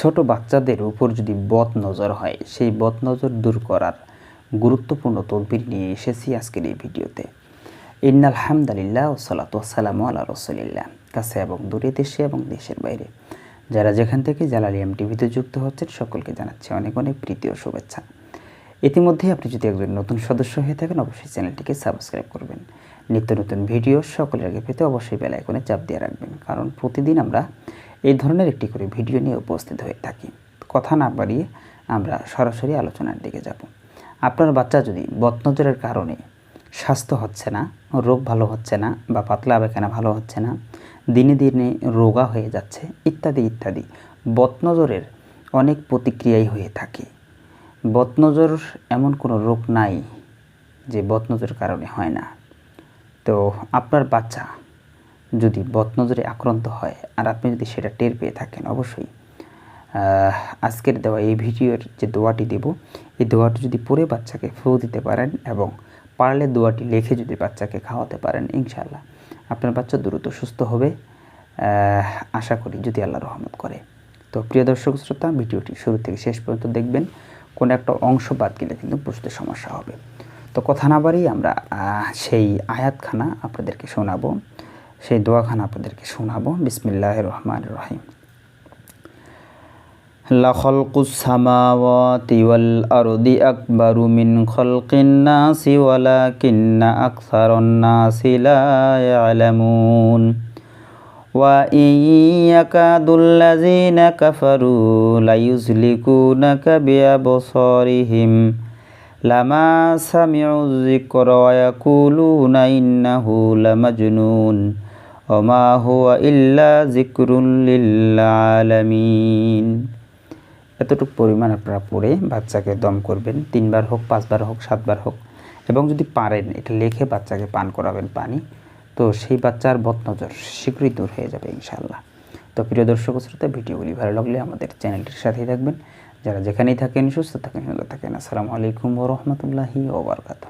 ছোট বাচ্চাদের উপর যদি বদ নজর হয়, সেই বদ নজর দূর করার গুরুত্বপূর্ণ তদবির নিয়ে এসেছি আজকের এই ভিডিওতে। ইন্নাল হামদালিল্লাহ ও সালাত ওসালামু আল্লাহ রসুলিল্লাহ। কাছে এবং দূরে দেশে এবং দেশের বাইরে। যারা যেখান থেকে জালালিয়াম টিভিতে যুক্ত হচ্ছেন, সকলকে জানাচ্ছে অনেক অনেক প্রীতি ও শুভেচ্ছা। ইতিমধ্যে আপনি যদি একজন নতুন সদস্য হয়ে থাকেন, অবশ্যই চ্যানেলটিকে সাবস্ক্রাইব করবেন। নিত্য নতুন ভিডিও সকলের আগে পেতে অবশ্যই বেল আইকনে চাপ দিয়ে রাখবেন। কারণ প্রতিদিন আমরা এই ধরনের একটি করে ভিডিও নিয়ে উপস্থিত হয়ে থাকি। কথা না বাড়িয়ে আমরা সরাসরি আলোচনার দিকে যাব। আপনার বাচ্চা যদি বদনজরের কারণে স্বাস্থ্য হচ্ছে না, রোগ ভালো হচ্ছে না বা পাতলা বেখানা ভালো হচ্ছে না, দিনে দিনে রোগা হয়ে যাচ্ছে, ইত্যাদি ইত্যাদি, বদনজরের অনেক প্রতিক্রিয়াই হয়ে থাকে। বদনজর এমন কোনো রোগ নাই যে বদনজরের কারণে হয় না। তো আপনার বাচ্চা যদি বদনজরে আক্রান্ত হয়, আর আপনি যদি সেটা টের পেয়ে থাকেন, অবশ্যই আজকের দেওয়া এই ভিডিওর যে দোয়াটি দেব, এই দোয়াটি যদি পড়ে বাচ্চাকে ফু দিতে পারেন এবং পারলে দোয়াটি লিখে যদি বাচ্চাকে খাওয়াতে পারেন, ইনশাআল্লাহ, আপনার বাচ্চা দ্রুত সুস্থ হবে আশা করি যদি আল্লাহ রহমত করে। তো প্রিয় দর্শক শ্রোতা, ভিডিওটি শুরু থেকে শেষ পর্যন্ত দেখবেন, কোনো একটা অংশ বাদ গেলে কিন্তু বুঝতে সমস্যা হবে। তো কথা না বাড়িয়ে আমরা সেই আয়াতখানা আপনাদেরকে শোনাবো। সেই দোয়াখানা আপনাদেরকে শোনাবো বিসমিল্লাহ রহমান রহিম لخلق السماوات والأرض أكبر من خلق الناس ولكن أكثر الناس لا يعلمون وإن يكاد الذين كفروا ليزلقونك بأبصارهم لما سمعوا الذكر ويقولون إنه لمجنون ওমা হুয়া ইল্লা জিকরুল্লিল এতটুকু পরিমাণ আপনারা পড়ে বাচ্চাকে দম করবেন, তিনবার হোক, পাঁচবার হোক, সাতবার হোক, এবং যদি পারেন, এটা লেখে বাচ্চাকে পান করাবেন পানি, তো সেই বাচ্চার বদনজর শীঘ্রই দূর হয়ে যাবে ইনশাল্লাহ তো প্রিয় দর্শক শ্রোতা, ভিডিওগুলি ভালো লাগলে আমাদের চ্যানেলটির সাথেই থাকবেন। যারা যেখানেই থাকেন, সুস্থ থাকেন সুন্দর থাকেন, আসসালামু আলাইকুম ওরহমতুল্লাহি ওবরকাত